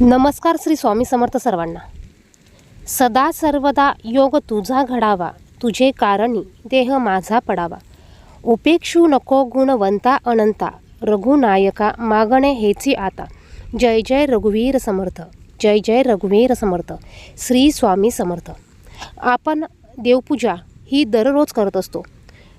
नमस्कार श्री स्वामी समर्थ सर्वांना. सदा सर्वदा योग तुझा घडावा तुझे कारणी देह माझा पडावा. उपेक्षू नको गुणवंता अनंता रघुनायका मागणे हेची आता. जय जय रघुवीर समर्थ जय जय रघुवीर समर्थ श्री स्वामी समर्थ. आपण देवपूजा ही दररोज करत असतो.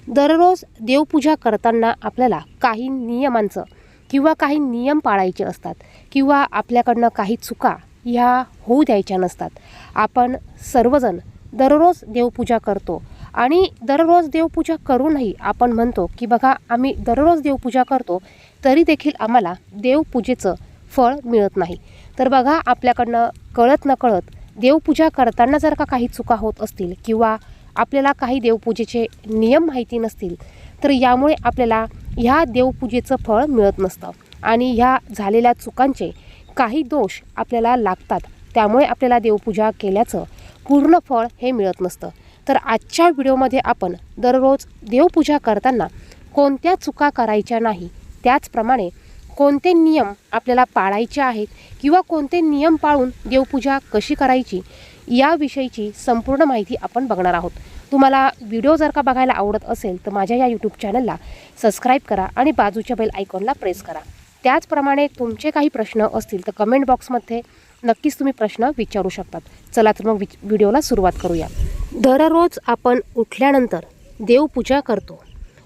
दररोज देवपूजा करताना आपल्याला काही नियमांचं किंवा काही नियम पाळायचे असतात किंवा आपल्याकडनं काही चुका ह्या होऊ द्यायच्या नसतात. आपण सर्वजण दररोज देवपूजा करतो आणि दररोज देवपूजा करूनही आपण म्हणतो की बघा आम्ही दररोज देवपूजा करतो तरी देखील आम्हाला देवपूजेचं फळ मिळत नाही. तर बघा आपल्याकडनं कळत नकळत देवपूजा करताना जर का काही चुका होत असतील किंवा आपल्याला काही देवपूजेचे नियम माहिती नसतील तर यामुळे आपल्याला ह्या देवपूजेचं फळ मिळत नसतं. आणि ह्या झालेल्या चुकांचे काही दोष आपल्याला लागतात. त्यामुळे आपल्याला देवपूजा केल्याचं पूर्ण फळ हे मिळत नसतं. तर आजच्या व्हिडिओमध्ये आपण दररोज देवपूजा करताना कोणत्या चुका करायच्या नाही त्याचप्रमाणे कोणते नियम आपल्याला पाळायचे आहेत किंवा कोणते नियम पाळून देवपूजा कशी करायची याविषयीची संपूर्ण माहिती आपण बघणार आहोत. तुम्हाला व्हिडिओ जर का बघायला आवडत असेल तर माझ्या या यूट्यूब चॅनलला सबस्क्राईब करा आणि बाजूच्या बेल आयकॉनला प्रेस करा. त्याचप्रमाणे तुमचे काही प्रश्न असतील तर कमेंट बॉक्समध्ये नक्कीच तुम्ही प्रश्न विचारू शकतात. चला तर मग व्हिडिओला सुरुवात करूया. दररोज आपण उठल्यानंतर देवपूजा करतो.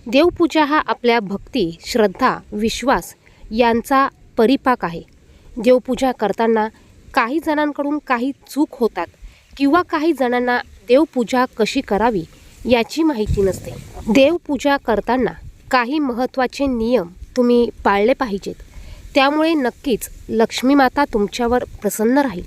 देवपूजा हा आपल्या भक्ती श्रद्धा विश्वास यांचा परिपाक आहे. देवपूजा करताना काही जणांकडून काही चूक होतात. किंवा काही जणांना देवपूजा कशी करावी याची माहिती नसते. देवपूजा करताना काही महत्त्वाचे नियम तुम्ही पाळले पाहिजेत. त्यामुळे नक्कीच लक्ष्मी माता तुमच्यावर प्रसन्न राहील.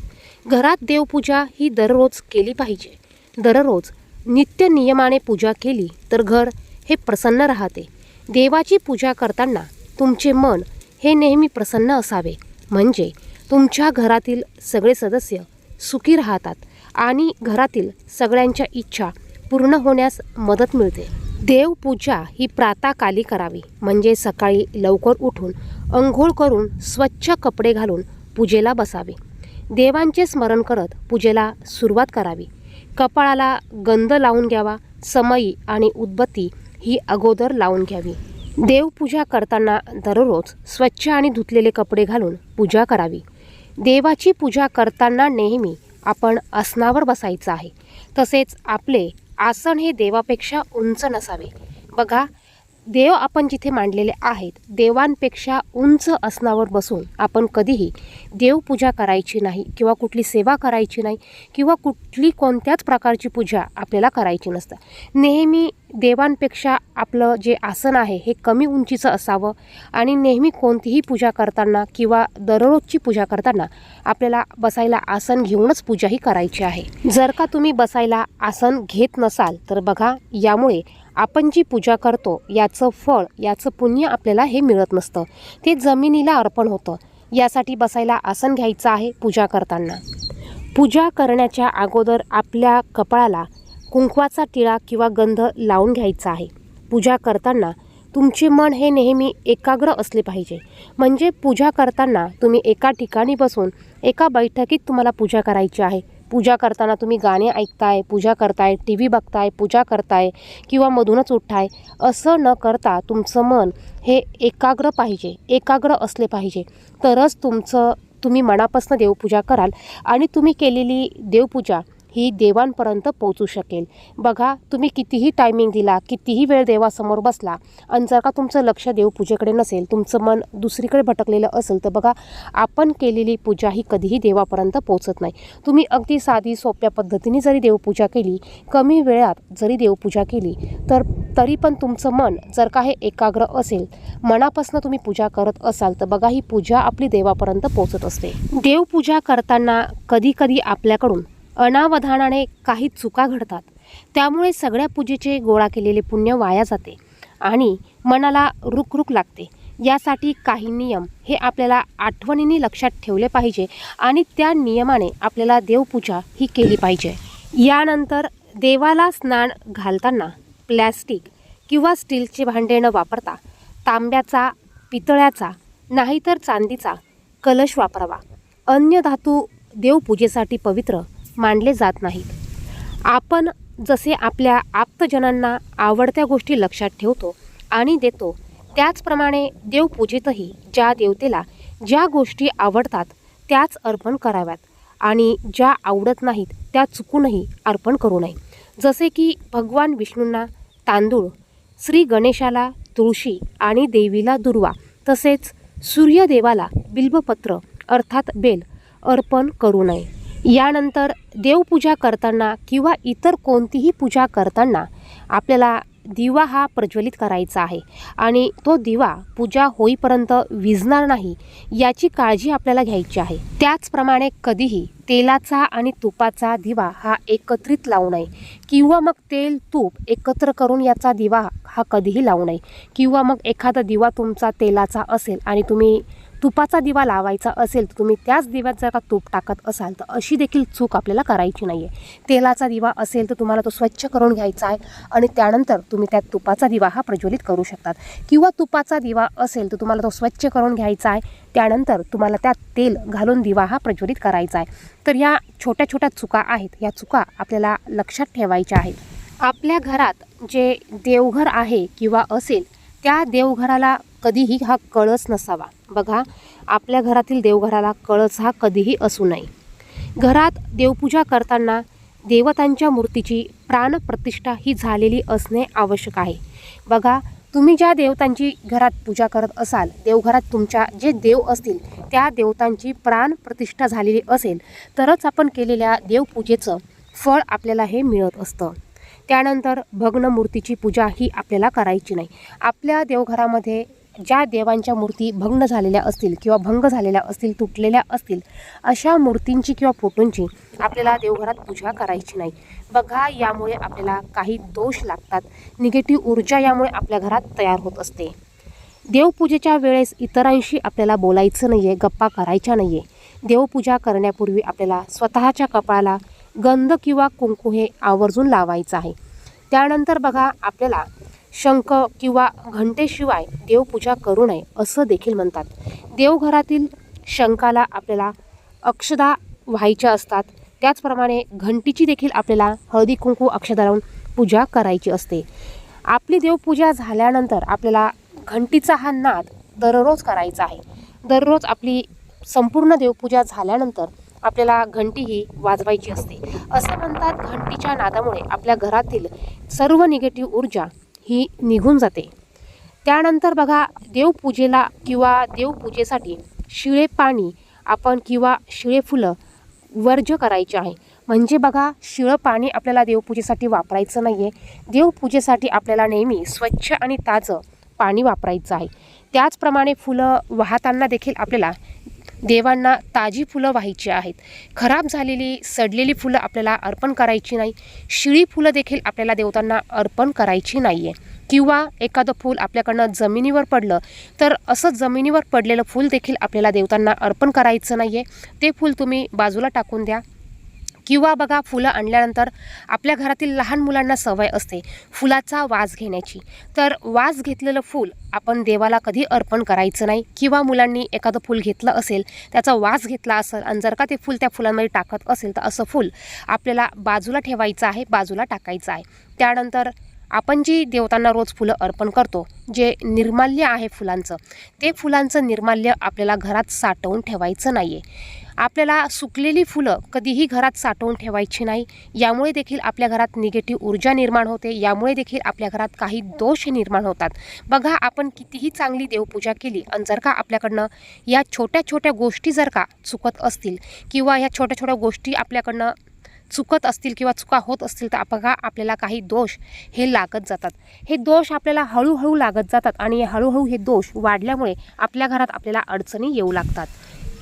घरात देवपूजा ही दररोज केली पाहिजे. दररोज नित्य नियमाने पूजा केली तर घर हे प्रसन्न राहते. देवाची पूजा करताना तुमचे मन हे नेहमी प्रसन्न असावे. म्हणजे तुमच्या घरातील सगळे सदस्य सुखी राहतात. आणि घरातील सगळ्यांच्या इच्छा पूर्ण होण्यास मदत मिळते. देवपूजा ही प्रातःकाली करावी. म्हणजे सकाळी लवकर उठून अंघोळ करून स्वच्छ कपडे घालून पूजेला बसावे. देवांचे स्मरण करत पूजेला सुरुवात करावी. कपाळाला गंध लावून घ्यावा. समई आणि उदबत्ती ही अगोदर लावून घ्यावी. देवपूजा करताना दररोज स्वच्छ आणि धुतलेले कपडे घालून पूजा करावी. देवाची पूजा करताना नेहमी आपण आसनावर बसायचं आहे. तसेच आपले आसन हे देवापेक्षा उंच नसावे. बघा देव आपण जिथे मांडलेले आहेत देवांपेक्षा उंच आसनावर बसून आपण कधीही देवपूजा करायची नाही किंवा कुठली सेवा करायची नाही किंवा कुठली कोणत्याच प्रकारची पूजा आपल्याला करायची नसतं. नेहमी देवांपेक्षा आपलं जे आसन आहे हे कमी उंचीचं असावं आणि नेहमी कोणतीही पूजा करताना किंवा दररोजची पूजा करताना आपल्याला बसायला आसन घेऊनच पूजा ही करायची आहे. जर का तुम्ही बसायला आसन घेत नसाल तर बघा यामुळे आपण जी पूजा करतो याचं फळ याचं पुण्य आपल्याला हे मिळत नसतं. ते जमिनीला अर्पण होतं. यासाठी बसायला आसन घ्यायचं आहे पूजा करताना. पूजा करण्याच्या अगोदर आपल्या कपाळाला कुंकवाचा टिळा किंवा गंध लावून घ्यायचा आहे. पूजा करताना तुमचे मन हे नेहमी एकाग्र असले पाहिजे. म्हणजे पूजा करताना तुम्ही एका ठिकाणी बसून एका बैठकीत तुम्हाला पूजा करायची आहे. पूजा करताना तुम्ही गाणे ऐकताय पूजा करताय टी व्ही बघताय पूजा करताय किंवा मधूनच उठताय असं न करता तुमचं मन हे एकाग्र पाहिजे एकाग्र असले पाहिजे. तरच तुमचं तुम्ही मनापासून देवपूजा कराल आणि तुम्ही केलेली देवपूजा ही देवांपर्यंत पोहोचू शकेल. बघा तुम्ही कितीही टायमिंग दिला कितीही वेळ देवासमोर बसला आणि जर का तुमचं लक्ष देवपूजेकडे नसेल तुमचं मन दुसरीकडे भटकलेलं असेल तर बघा आपण केलेली पूजा ही कधीही देवापर्यंत पोहोचत नाही. तुम्ही अगदी साधी सोप्या पद्धतीने जरी देवपूजा केली कमी वेळात जरी देवपूजा केली तर तरी पण तुमचं मन जर का हे एकाग्र असेल मनापासून तुम्ही पूजा करत असाल तर बघा ही पूजा आपली देवापर्यंत पोहोचत असते. देवपूजा करताना कधी कधी आपल्याकडून अनावधानाने काही चुका घडतात. त्यामुळे सगळ्या पूजेचे गोळा केलेले पुण्य वाया जाते आणि मनाला रुखरुख लागते. यासाठी काही नियम हे आपल्याला आठवणीने लक्षात ठेवले पाहिजे आणि त्या नियमाने आपल्याला देवपूजा ही केली पाहिजे. यानंतर देवाला स्नान घालताना प्लॅस्टिक किंवा स्टीलचे भांडे न वापरता तांब्याचा पितळ्याचा नाहीतर चांदीचा कलश वापरावा. अन्य धातू देवपूजेसाठी पवित्र मानले जात नाहीत. आपण जसे आपल्या आप्तजनांना आवडत्या गोष्टी लक्षात ठेवतो आणि देतो त्याचप्रमाणे देवपूजेतही ज्या देवतेला ज्या गोष्टी आवडतात त्याच अर्पण कराव्यात आणि ज्या आवडत नाहीत त्या चुकूनही अर्पण करू नये. जसे की भगवान विष्णूंना तांदूळ श्री गणेशाला तुळशी आणि देवीला दुर्वा तसेच सूर्यदेवाला बिल्बपत्र अर्थात बेल अर्पण करू नये. यानंतर देवपूजा करताना किंवा इतर कोणतीही पूजा करताना आपल्याला दिवा हा प्रज्वलित करायचा आहे. आणि तो दिवा पूजा होईपर्यंत विझणार नाही याची काळजी आपल्याला घ्यायची आहे. त्याचप्रमाणे कधीही तेलाचा आणि तुपाचा दिवा हा एकत्रित लावू नये किंवा मग तेल तूप एकत्र करून याचा दिवा हा कधीही लावू नये. किंवा मग एखादा दिवा तुमचा तेलाचा असेल आणि तुम्ही तुपाचा दिवा लावायचा असेल तर तुम्ही त्याच दिव्यात जर का तूप टाकत असाल तर अशी देखील चूक आपल्याला करायची नाही आहे तेलाचा दिवा असेल तर तुम्हाला तो स्वच्छ करून घ्यायचा आहे आणि त्यानंतर तुम्ही त्यात तुपाचा दिवा हा प्रज्वलित करू शकतात. किंवा तुपाचा दिवा असेल तर तुम्हाला तो स्वच्छ करून घ्यायचा आहे. त्यानंतर तुम्हाला त्यात तेल घालून दिवा हा प्रज्वलित करायचा आहे. तर ह्या छोट्या छोट्या चुका आहेत. या चुका आपल्याला लक्षात ठेवायच्या आहेत. आपल्या घरात जे देवघर आहे किंवा असेल त्या देवघराला कधीही हा कळस नसावा. बघा आपल्या घरातील देवघराला कळस हा कधीही असू नये घरात देवपूजा करताना देवतांच्या मूर्तीची प्राणप्रतिष्ठा ही झालेली असणे आवश्यक आहे. बघा तुम्ही ज्या देवतांची घरात पूजा करत असाल देवघरात तुमच्या जे देव असतील त्या देवतांची प्राणप्रतिष्ठा झालेली असेल तरच आपण केलेल्या देवपूजेचं फळ आपल्याला हे मिळत असतं. त्यानंतर भग्न मूर्तीची पूजा ही आपल्याला करायची नाही. आपल्या देवघरामध्ये ज्या देवांच्या मूर्ती भग्न झालेल्या असतील किंवा भंग झालेल्या असतील तुटलेल्या असतील अशा मूर्तींची किंवा फोटोंची आपल्याला देवघरात पूजा करायची नाही. बघा यामुळे आपल्याला काही दोष लागतात. निगेटिव्ह ऊर्जा यामुळे आपल्या घरात तयार होत असते. देवपूजेच्या वेळेस इतरांशी आपल्याला बोलायचं नाही आहे गप्पा करायच्या नाही आहे देवपूजा करण्यापूर्वी आपल्याला स्वतःच्या कपाळाला गंध किंवा कुंकू हे आवर्जून लावायचं आहे. त्यानंतर बघा आपल्याला शंख किंवा घंटेशिवाय देवपूजा करू नये असं देखील म्हणतात. देवघरातील शंखाला आपल्याला अक्षदा व्हायच्या असतात. त्याचप्रमाणे घंटीची देखील आपल्याला हळदी कुंकू अक्षदा लावून पूजा करायची असते. आपली देवपूजा झाल्यानंतर आपल्याला घंटीचा हा नाद दररोज करायचा आहे. दररोज आपली संपूर्ण देवपूजा झाल्यानंतर आपल्याला घंटी ही वाजवायची असते. असं म्हणतात घंटीच्या नादामुळे आपल्या घरातील सर्व निगेटिव्ह ऊर्जा ही निघून जाते. त्यानंतर बघा देवपूजेला किंवा देवपूजेसाठी शिळे पाणी आपण किंवा शिळे फुलं वर्ज्य करायचे आहे. म्हणजे बघा शिळं पाणी आपल्याला देवपूजेसाठी वापरायचं नाही आहे देवपूजेसाठी आपल्याला नेहमी स्वच्छ आणि ताजं पाणी वापरायचं आहे. त्याचप्रमाणे फुलं वाहताना देखील आपल्याला देवांना ताजी फुलं व्हायची आहेत. खराब झालेली सडलेली फुलं आपल्याला अर्पण करायची नाही. शिळी फुलं देखील आपल्याला देवतांना अर्पण करायची नाही आहे किंवा एखादं फूल आपल्याकडनं जमिनीवर पडलं तर असं जमिनीवर पडलेलं फूल देखील आपल्याला देवतांना अर्पण करायचं नाही आहे ते फूल तुम्ही बाजूला टाकून द्या. किंवा बघा फुलं आणल्यानंतर आपल्या घरातील लहान मुलांना सवय असते फुलाचा वास घेण्याची. तर वास घेतलेलं फूल आपण देवाला कधी अर्पण करायचं नाही किंवा मुलांनी एखादं फूल घेतलं असेल त्याचा वास घेतला असेल आणि जर का ते फूल त्या फुलांमध्ये टाकत असेल तर असं फूल आपल्याला बाजूला ठेवायचं आहे बाजूला टाकायचं आहे. त्यानंतर आपण जी देवतांना रोज फुलं अर्पण करतो जे निर्माल्य आहे फुलांचं ते फुलांचं निर्माल्य आपल्याला घरात साठवून ठेवायचं नाही आहे आपल्याला सुकलेली फुलं कधीही घरात साठवून ठेवायची नाही. यामुळे देखील आपल्या घरात निगेटिव्ह ऊर्जा निर्माण होते. यामुळे देखील आपल्या घरात काही दोष निर्माण होतात. बघा आपण कितीही चांगली देवपूजा केली आणि जर का आपल्याकडनं या छोट्या छोट्या गोष्टी जर का चुकत असतील किंवा या छोट्या छोट्या गोष्टी आपल्याकडनं चुकत असतील किंवा चुका होत असतील तर बघा आपल्याला काही दोष हे लागत जातात. हे दोष आपल्याला हळूहळू लागत जातात आणि हळूहळू हे दोष वाढल्यामुळे आपल्या घरात आपल्याला अडचणी येऊ लागतात.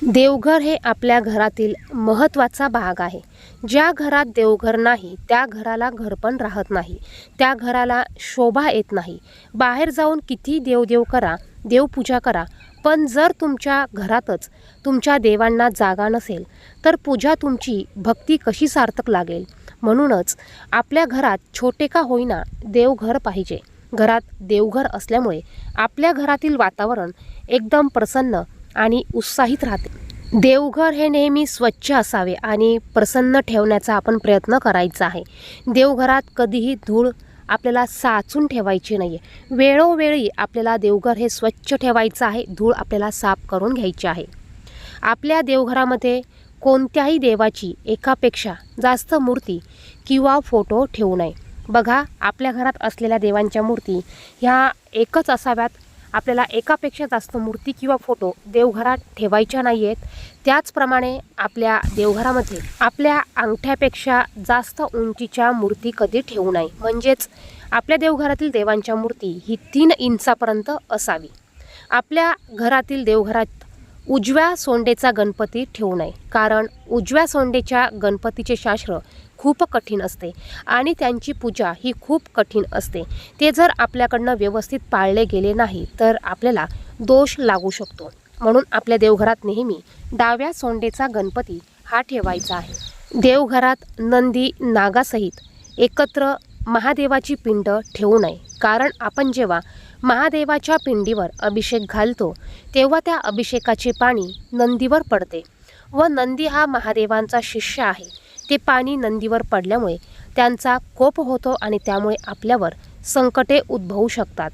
देवघर हे आपल्या घरातील महत्त्वाचा भाग आहे. ज्या घरात देवघर नाही त्या घराला घरपण राहत नाही. त्या घराला शोभा येत नाही. बाहेर जाऊन किती देवदेव करा देवपूजा करा पण जर तुमच्या घरातच तुमच्या देवांना जागा नसेल तर पूजा तुमची भक्ती कशी सार्थक लागेल? म्हणूनच आपल्या घरात छोटे का होईना देवघर पाहिजे. घरात देवघर असल्यामुळे आपल्या घरातील वातावरण एकदम प्रसन्न आणि उत्साहित राहते. देवघर हे नेहमी स्वच्छ असावे आणि प्रसन्न ठेवण्याचा आपण प्रयत्न करायचा आहे. देवघरात कधीही धूळ आपल्याला साचून ठेवायची नाही आहे वेळोवेळी आपल्याला देवघर हे स्वच्छ ठेवायचं आहे धूळ आपल्याला साफ करून घ्यायची आहे. आपल्या देवघरामध्ये कोणत्याही देवाची एकापेक्षा जास्त मूर्ती किंवा फोटो ठेवू नये. बघा आपल्या घरात असलेल्या देवांच्या मूर्ती ह्या एकच असाव्यात. आपल्याला एकापेक्षा जास्त मूर्ती किंवा फोटो देवघरात ठेवायच्या नाही आहेत त्याचप्रमाणे आपल्या देवघरामध्ये आपल्या अंगठ्यापेक्षा जास्त उंचीच्या मूर्ती कधी ठेवू नये. म्हणजेच आपल्या देवघरातील देवांच्या मूर्ती ही तीन इंचापर्यंत असावी. आपल्या घरातील देवघरात उजव्या सोंडेचा गणपती ठेवू नये. कारण उजव्या सोंडेच्या गणपतीचे शास्त्र खूप कठीण असते. आणि त्यांची पूजा ही खूप कठीण असते. ते जर आपल्याकडनं व्यवस्थित पाळले गेले नाही तर आपल्याला दोष लागू शकतो. म्हणून आपल्या देवघरात नेहमी डाव्या सोंडेचा गणपती हा ठेवायचा आहे. देवघरात नंदी नागासहित एकत्र महादेवाची पिंड ठेवू नये. कारण आपण जेव्हा महादेवाच्या पिंडीवर अभिषेक घालतो तेव्हा त्या अभिषेकाचे पाणी नंदीवर पडते. व नंदी हा महादेवांचा शिष्य आहे. ते पाणी नंदीवर पडल्यामुळे त्यांचा कोप होतो आणि त्यामुळे आपल्यावर संकटे उद्भवू शकतात.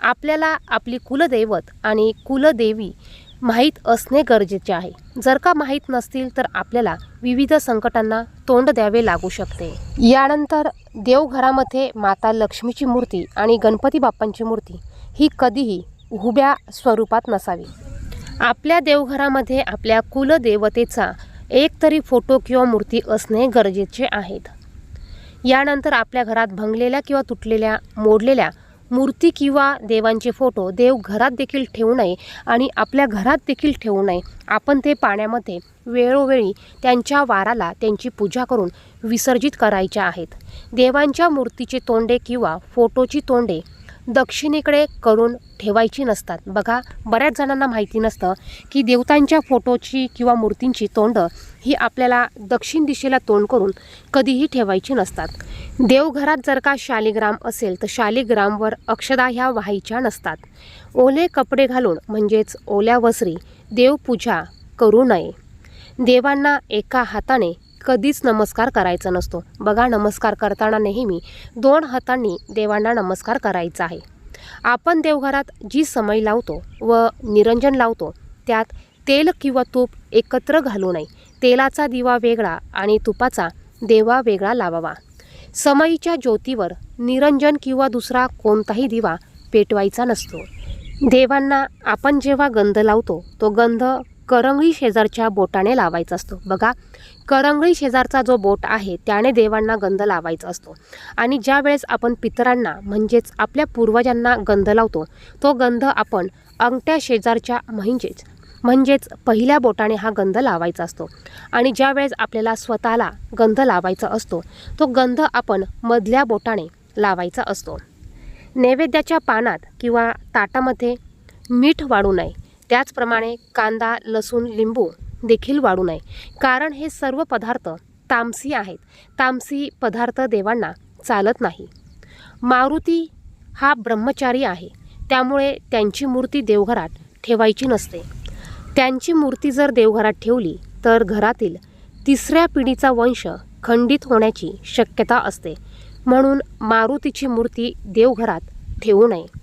आपल्याला आपली कुलदैवत आणि कुलदेवी माहीत असणे गरजेचे आहे. जर का माहीत नसतील तर आपल्याला विविध संकटांना तोंड द्यावे लागू शकते. यानंतर देवघरामध्ये माता लक्ष्मीची मूर्ती आणि गणपती बाप्पांची मूर्ती ही कधीही उभ्या स्वरूपात नसावी. आपल्या देवघरामध्ये आपल्या कुलदेवतेचा एक तरी फोटो किंवा मूर्ती असणे गरजेचे आहेत. यानंतर आपल्या घरात भंगलेल्या किंवा तुटलेल्या मोडलेल्या मूर्ती किंवा देवांचे फोटो देव घरात देखील ठेवू नये आणि आपल्या घरात देखील ठेवू नये. आपण ते पाण्यामध्ये वेळोवेळी त्यांच्या वाराला त्यांची पूजा करून विसर्जित करायच्या आहेत. देवांच्या मूर्तीचे तोंडे किंवा फोटोची तोंडे दक्षिणेकडे करून ठेवायची नसतात. बघा बऱ्याच जणांना माहिती नसतं की देवतांच्या फोटोची किंवा मूर्तींची तोंड ही आपल्याला दक्षिण दिशेला तोंड करून कधीही ठेवायची नसतात. देवघरात जर का शालिग्राम असेल तर शालिग्रामवर अक्षदा ह्या व्हायच्या नसतात. ओले कपडे घालून म्हणजेच ओल्या वसरी देवपूजा करू नये. देवांना एका हाताने कधीच नमस्कार करायचा नसतो. बघा नमस्कार करताना नेहमी दोन हातांनी देवांना नमस्कार करायचा आहे. आपण देवघरात जी समय लावतो व निरंजन लावतो त्यात तेल किंवा तूप एकत्र घालू नये. तेलाचा दिवा वेगळा आणि तुपाचा देवा वेगळा लावावा. समईच्या ज्योतीवर निरंजन किंवा दुसरा कोणताही दिवा पेटवायचा नसतो. देवांना आपण जेव्हा गंध लावतो तो गंध करंगळी शेजारच्या बोटाने लावायचा असतो. बघा करंगळी शेजारचा जो बोट आहे त्याने देवांना गंध लावायचा असतो. आणि ज्या वेळेस आपण पितरांना म्हणजेच आपल्या पूर्वजांना गंध लावतो तो गंध आपण अंगठ्या शेजारच्या म्हणजेच म्हणजेच पहिल्या बोटाने हा गंध लावायचा असतो. आणि ज्या वेळेस आपल्याला स्वतःला गंध लावायचा असतो तो गंध आपण मधल्या बोटाने लावायचा असतो. नैवेद्याच्या पानात किंवा ताटामध्ये मीठ वाढू नये. त्याचप्रमाणे कांदा लसूण लिंबू देखील वाढू नये. कारण हे सर्व पदार्थ तामसी आहेत. तामसी पदार्थ देवांना चालत नाही. मारुती हा ब्रह्मचारी आहे. त्यामुळे त्यांची मूर्ती देवघरात ठेवायची नसते. त्यांची मूर्ती जर देवघरात ठेवली तर घरातील तिसऱ्या पिढीचा वंश खंडित होण्याची शक्यता असते. म्हणून मारुतीची मूर्ती देवघरात ठेवू नये.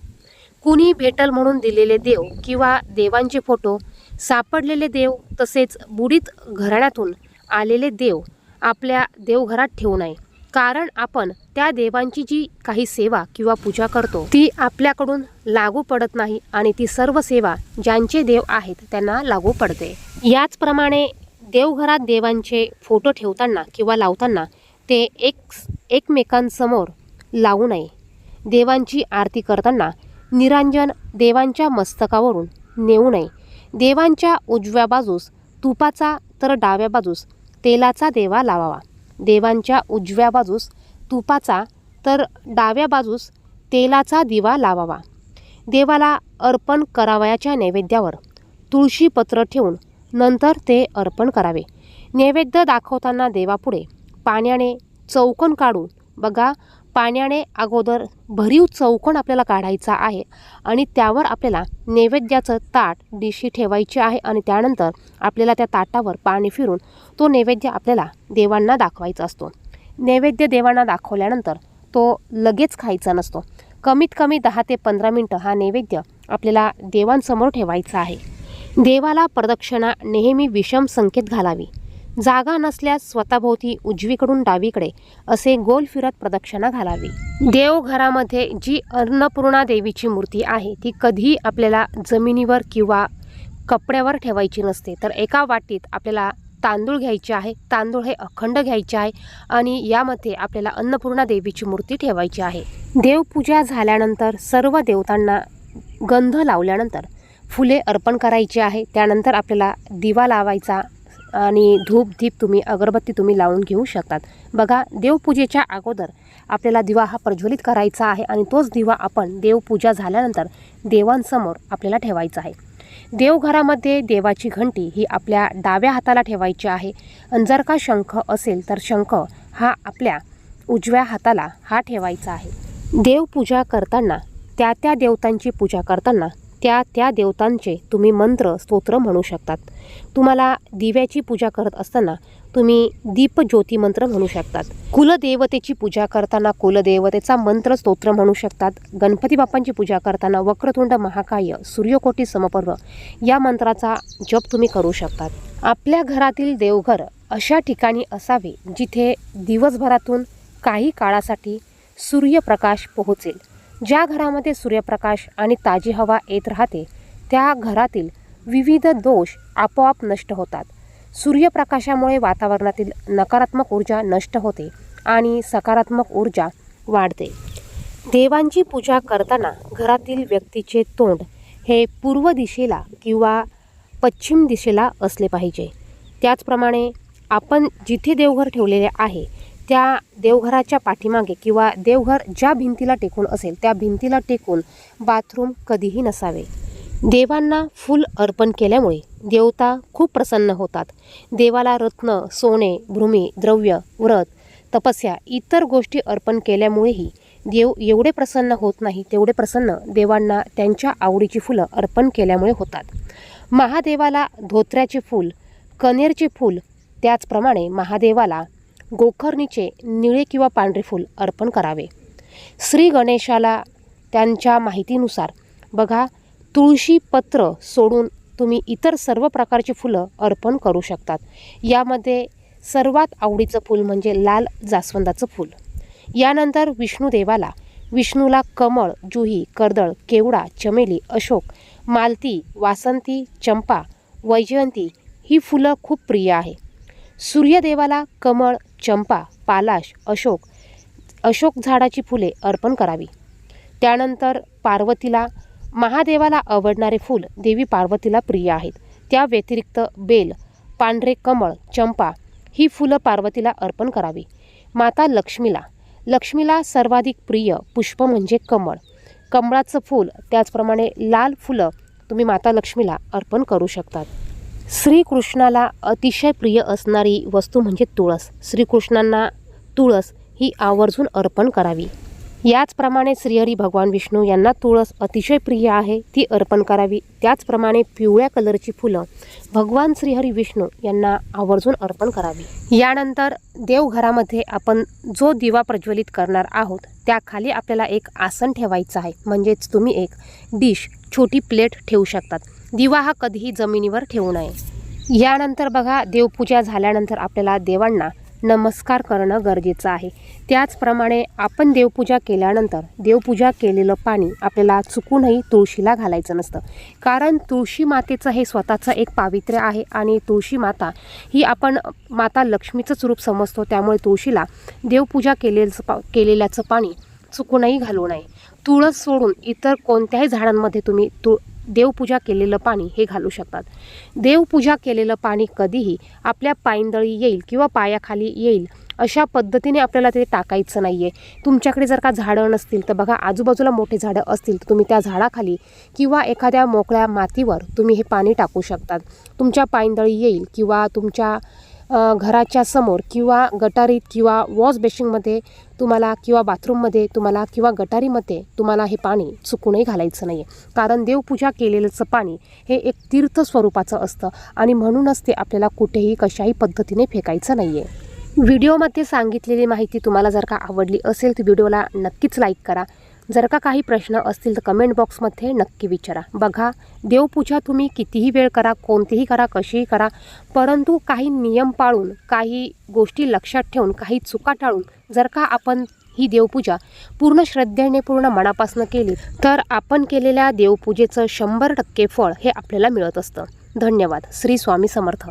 कुणी भेटल म्हणून दिलेले देव किंवा देवांचे फोटो सापडलेले देव तसेच बुडीत घराण्यातून आलेले देव आपल्या देवघरात ठेवू नये. कारण आपण त्या देवांची जी काही सेवा किंवा पूजा करतो ती आपल्याकडून लागू पडत नाही आणि ती सर्व सेवा ज्यांचे देव आहेत त्यांना लागू पडते. याचप्रमाणे देवघरात देवांचे फोटो ठेवताना किंवा लावताना ते एक एकमेकांसमोर लावू नये. देवांची आरती करताना निरांजन देवांच्या मस्तकावरून नेऊ नये. देवांच्या उजव्या बाजूस तुपाचा तर डाव्या बाजूस तेलाचा देवा लावावा. देवांच्या उजव्या बाजूस तुपाचा तर डाव्या बाजूस तेलाचा दिवा लावावा. देवाला अर्पण करावयाच्या नैवेद्यावर तुळशीपत्र ठेवून नंतर ते अर्पण करावे. नैवेद्य दाखवताना देवापुढे पाण्याने चौकन काढून बघा पाण्याने अगोदर भरीव चौकण आपल्याला काढायचा आहे आणि त्यावर आपल्याला नैवेद्याचं ताट डिशी ठेवायची आहे आणि त्यानंतर आपल्याला त्या ताटावर पाणी फिरून तो नैवेद्य आपल्याला देवांना दाखवायचा असतो. नैवेद्य देवांना दाखवल्यानंतर तो लगेच खायचा नसतो. कमीत कमी दहा ते पंधरा मिनटं हा नैवेद्य आपल्याला देवांसमोर ठेवायचा आहे. देवाला प्रदक्षिणा नेहमी विषम संकेत घालावी. जागा नसल्यास स्वतःभोवती उजवीकडून डावीकडे असे गोल फिरत प्रदक्षिणा घालावी. देवघरामध्ये जी अन्नपूर्णा देवीची मूर्ती आहे ती कधीही आपल्याला जमिनीवर किंवा कपड्यावर ठेवायची नसते. तर एका वाटीत आपल्याला तांदूळ घ्यायचे आहे तांदूळ हे अखंड घ्यायचे आहे आणि यामध्ये आपल्याला अन्नपूर्णा देवीची मूर्ती ठेवायची आहे. देवपूजा झाल्यानंतर सर्व देवतांना गंध लावल्यानंतर फुले अर्पण करायची आहे. त्यानंतर आपल्याला दिवा लावायचा आणि धूपधीप तुम्ही अगरबत्ती तुम्ही लावून घेऊ शकतात. बघा देवपूजेच्या अगोदर आपल्याला दिवा हा प्रज्वलित करायचा आहे आणि तोच दिवा आपण देवपूजा झाल्यानंतर देवांसमोर आपल्याला ठेवायचा आहे. देवघरामध्ये देवाची घंटी ही आपल्या डाव्या हाताला ठेवायची आहे. आणि जर का शंख असेल तर शंख हा आपल्या उजव्या हाताला हा ठेवायचा आहे. देवपूजा करताना त्या त्या देवतांची पूजा करताना त्या त्या देवतांचे तुम्ही मंत्र स्तोत्र म्हणू शकतात. तुम्हाला दिव्याची पूजा करत असताना तुम्ही दीपज्योती मंत्र म्हणू शकतात. कुलदेवतेची पूजा करताना कुलदेवतेचा मंत्र स्तोत्र म्हणू शकतात. गणपती बाप्पांची पूजा करताना वक्रतुंड महाकाय सूर्यकोटी समपर्व या मंत्राचा जप तुम्ही करू शकतात. आपल्या घरातील देवघर अशा ठिकाणी असावे जिथे दिवसभरातून काही काळासाठी सूर्यप्रकाश पोहोचेल. ज्या घरामध्ये सूर्यप्रकाश आणि ताजी हवा येत राहते त्या घरातील विविध दोष आपोआप नष्ट होतात. सूर्यप्रकाशामुळे वातावरणातील नकारात्मक ऊर्जा नष्ट होते आणि सकारात्मक ऊर्जा वाढते. देवांची पूजा करताना घरातील व्यक्तीचे तोंड हे पूर्व दिशेला किंवा पश्चिम दिशेला असले पाहिजे. त्याचप्रमाणे आपण जिथे देवघर ठेवलेले आहे त्या देवघराच्या पाठीमागे किंवा देवघर ज्या भिंतीला टेकून असेल त्या भिंतीला टेकून बाथरूम कधीही नसावे. देवांना फूल अर्पण केल्यामुळे देवता खूप प्रसन्न होतात. देवाला रत्न सोने भूमी द्रव्य व्रत तपस्या इतर गोष्टी अर्पण केल्यामुळेही देव एवढे प्रसन्न होत नाही तेवढे प्रसन्न देवांना त्यांच्या आवडीची फुलं अर्पण केल्यामुळे होतात. महादेवाला धोत्र्याचे फूल कनेरचे फूल त्याचप्रमाणे महादेवाला गोकर्णीचे निळे किंवा पांढरे फूल अर्पण करावे. श्री गणेशाला त्यांच्या माहितीनुसार बघा तुळशी पत्र सोडून तुम्ही इतर सर्व प्रकारची फुलं अर्पण करू शकतात. यामध्ये सर्वात आवडीचं फूल म्हणजे लाल जास्वंदाचं फूल. यानंतर विष्णुदेवाला विष्णूला कमळ जुही कर्दळ केवडा चमेली अशोक मालती वासंती चंपा वैजयंती ही फुलं खूप प्रिय आहे. सूर्यदेवाला कमळ चंपा पालाश अशोक अशोक झाडाची फुले अर्पण करावी. त्यानंतर पार्वतीला महादेवाला आवडणारे फूल देवी पार्वतीला प्रिय आहेत. त्या व्यतिरिक्त बेल पांढरे कमळ चंपा ही फुलं पार्वतीला अर्पण करावी. माता लक्ष्मीला लक्ष्मीला सर्वाधिक प्रिय पुष्प म्हणजे कमळ. कमळाचं फूल त्याचप्रमाणे लाल फुलं तुम्ही माता लक्ष्मीला अर्पण करू शकतात. श्रीकृष्णाला अतिशय प्रिय असणारी वस्तू म्हणजे तुळस. श्रीकृष्णांना तुळस ही आवर्जून अर्पण करावी. याचप्रमाणे श्रीहरी भगवान विष्णू यांना तुळस अतिशय प्रिय आहे ती अर्पण करावी. त्याचप्रमाणे पिवळ्या कलरची फुलं भगवान श्रीहरी विष्णू यांना आवर्जून अर्पण करावी. यानंतर देवघरामध्ये आपण जो दिवा प्रज्वलित करणार आहोत त्याखाली आपल्याला एक आसन ठेवायचं आहे. म्हणजेच तुम्ही एक डिश छोटी प्लेट ठेवू शकतात. दिवा हा कधीही जमिनीवर ठेवू नये. यानंतर बघा देवपूजा झाल्यानंतर आपल्याला देवांना नमस्कार करणं गरजेचं आहे. त्याचप्रमाणे आपण देवपूजा केल्यानंतर देवपूजा केलेलं पाणी आपल्याला चुकूनही तुळशीला घालायचं नसतं. कारण तुळशी मातेचं हे स्वतःचं एक पावित्र्य आहे आणि तुळशी माता ही आपण माता लक्ष्मीचंच रूप समजतो त्यामुळे तुळशीला देवपूजा केलेलं पा केलेल्याचं पाणी चुकूनही घालू नये. तुळस सोडून इतर कोणत्याही झाडांमध्ये तुम्ही तुळ देवपूजा केलेलं पाणी हे घालू शकतात. देवपूजा केलेलं पाणी कधीही आपल्या पायंदळी येईल किंवा पायाखाली येईल अशा पद्धतीने आपल्याला ते टाकायचं नाही आहे तुमच्याकडे जर का झाडं नसतील तर बघा आजूबाजूला मोठे झाडं असतील तर तुम्ही त्या झाडाखाली किंवा एखाद्या मोकळ्या मातीवर तुम्ही हे पाणी टाकू शकतात. तुमच्या पायंदळी येईल किंवा तुमच्या घराच्या समोर किंवा गटारीत किंवा वॉश बेसिंगमध्ये तुम्हाला किंवा बाथरूममध्ये तुम्हाला किंवा गटारीमध्ये तुम्हाला हे पाणी चुकूनही घालायचं नाही आहे कारण देवपूजा केलेलंचं पाणी हे एक तीर्थ स्वरूपाचं असतं आणि म्हणूनच ते आपल्याला कुठेही कशाही पद्धतीने फेकायचं नाही आहे व्हिडिओमध्ये सांगितलेली माहिती तुम्हाला जर का आवडली असेल तर व्हिडिओला नक्कीच लाईक करा. जर का काही प्रश्न असतील तर कमेंट बॉक्समध्ये नक्की विचारा. बघा देवपूजा तुम्ही कितीही वेळ करा कोणतीही करा कशीही करा परंतु काही नियम पाळून काही गोष्टी लक्षात ठेवून काही चुका टाळून जर का आपण ही देवपूजा पूर्ण श्रद्धेने पूर्ण मनापासून केली तर आपण केलेल्या देवपूजेचं शंभर टक्के फळ हे आपल्याला मिळत असतं. धन्यवाद. श्री स्वामी समर्थ.